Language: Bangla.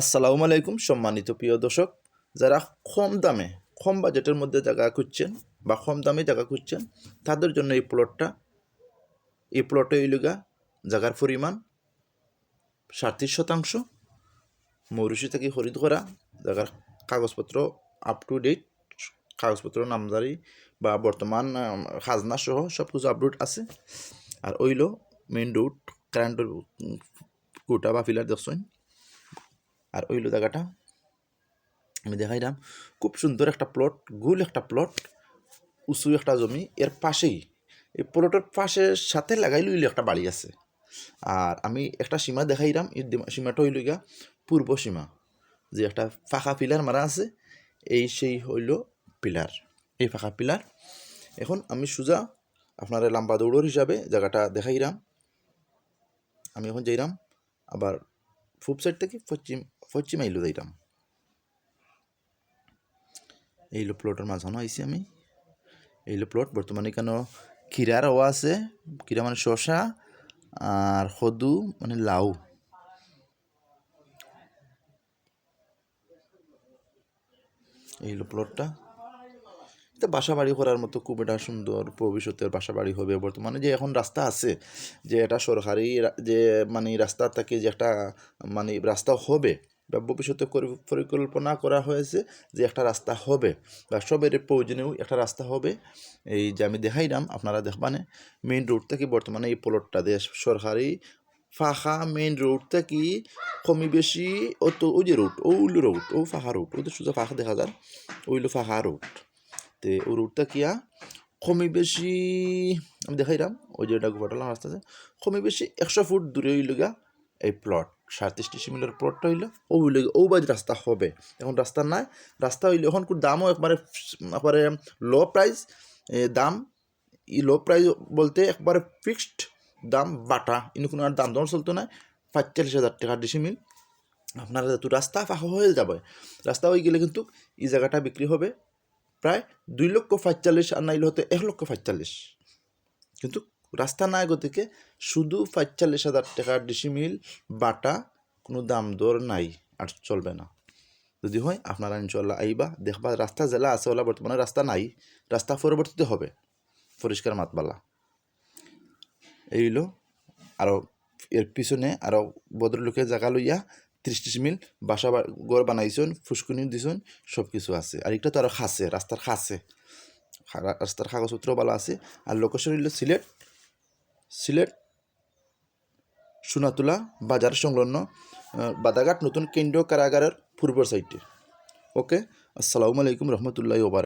আসসালামু আলাইকুম সম্মানিত প্রিয় দর্শক, যারা কম দামে, কম বাজেটের মধ্যে জায়গা খুঁজছেন বা কম দামে জায়গা খুঁজছেন, তাদের জন্য এই প্লটটা এই প্লটে ইলুগা জায়গার পরিমাণ সাতত্রিশ শতাংশ মৌরুষি থেকে খরিদ করা, জায়গার কাগজপত্র আপ টু ডেট কাগজপত্র নামজারি বা বর্তমান খাজনা সহ সব কিছু আপডেট আছে। আর ওইল মেইন রোড কারেন্টের কুটা বা ফিলার দেখছেন। আর ওইলো জায়গাটা আমি দেখাইলাম। খুব সুন্দর একটা প্লট গুল একটা প্লট উঁচু একটা জমি। এর পাশেই, এই প্লটের পাশে সাথে লাগাই লইলে একটা বাড়ি আছে। আর আমি একটা সীমা দেখাইলাম, এই সীমাটা হইল গিয়া পূর্ব সীমা। যে একটা ফাঁকা পিলার মারা আছে, এই সেই হইল পিলার। এই ফাঁকা পিলার। এখন আমি সোজা আপনার লাম্বা দৌড়র হিসাবে জায়গাটা দেখাইলাম। আমি এখন যাইলাম আবার পূব সাইড থেকে পশ্চিম পশ্চিম আইলো যাইতাম এইলো প্লটের মাঝখানে আইছি আমি। এইলো প্লট বর্তমানে কেন খিরার হওয়া আছে খিরা মানে শসা আর সদু মানে লাউ। এইলো প্লটটা এটা বাসা বাড়ি করার মতো খুব এটা সুন্দর ভবিষ্যতের বাসা বাড়ি হবে বর্তমানে যে এখন রাস্তা আছে, যে এটা সরকারি যে মানে রাস্তা থাকে যে একটা মানে রাস্তা হবে বা ভবিষ্যতে পরিকল্পনা করা হয়েছে যে একটা রাস্তা হবে বা সবের প্রয়োজনেও একটা রাস্তা হবে। এই যে আমি দেখাইলাম আপনারা দেখবানে মেইন রোড থেকে বর্তমানে এই প্লটটা দেশ সরকারি ফাঁকা মেইন রোড থেকে কমি বেশি ও তো ওই যে রোড ও ওইলো রোড ও ফাঁকা রোড ওদের শুধু ফাঁকা দেখা যায় ওইলো ফাঁকা রোড তে ও রুটটা কিয়া কমই বেশি, আমি দেখাইলাম ওই যে এটা গোপাটালাম রাস্তা আছে কমই বেশি একশো ফুট দূরে হইল গা এই প্লট সাতত্রিশ মিটার প্লটটা হইল। ও হইল ও বাজ রাস্তা হবে। এখন রাস্তা নাই, রাস্তা হইলে, এখন দামও একবারে একবারে লো প্রাইস দাম, ই লো প্রাইস বলতে একবারে ফিক্সড দাম বাটা। ইনি কোনো আর দাম দর চলতো না, পঁয়তাল্লিশ হাজার টাকা ডিসিমিল আপনার যেহেতু রাস্তা ফাঁকা হয়ে যাবে। রাস্তা হয়ে গেলে কিন্তু এই জায়গাটা বিক্রি হবে। প্রায় দুই লক্ষ পঁয়তাল্লিশ আর নাইলে হতো এক লক্ষ পঁয়তাল্লিশ। কিন্তু রাস্তা নাই গতিকে শুধু পঁয়তাল্লিশ হাজার টাকার ডিসিমিল বাটা কোনো দাম দর নাই আর চলবে না। যদি হয়, আপনারা ইনশাল্লাহ আইবা, দেখবা রাস্তা জেলা আছে ওলা বর্তমানে রাস্তা নাই, রাস্তা পরবর্তীতে হবে। পরিষ্কার মাতবালা। এইলো আরও এর পিছনে আরও ভদ্রলোকের জায়গা লইয়া ত্রিশ মিল, বাসা ঘর বানাইছন, ফুসকুনি দিছন সব কিছু আছে। আর একটা তো আরও খাসে, রাস্তার খাসে। রাস্তার কাগজপত্র ভালো আছে। আর লোকেশন হইল সিলেট সিলেট, সোনাতুলা, বাজার সংলগ্ন বাদাঘাট নতুন কেন্দ্রীয় কারাগারের পূর্ব সাইডে ওকে আসসালামু আলাইকুম রহমতুল্লাহ ওবার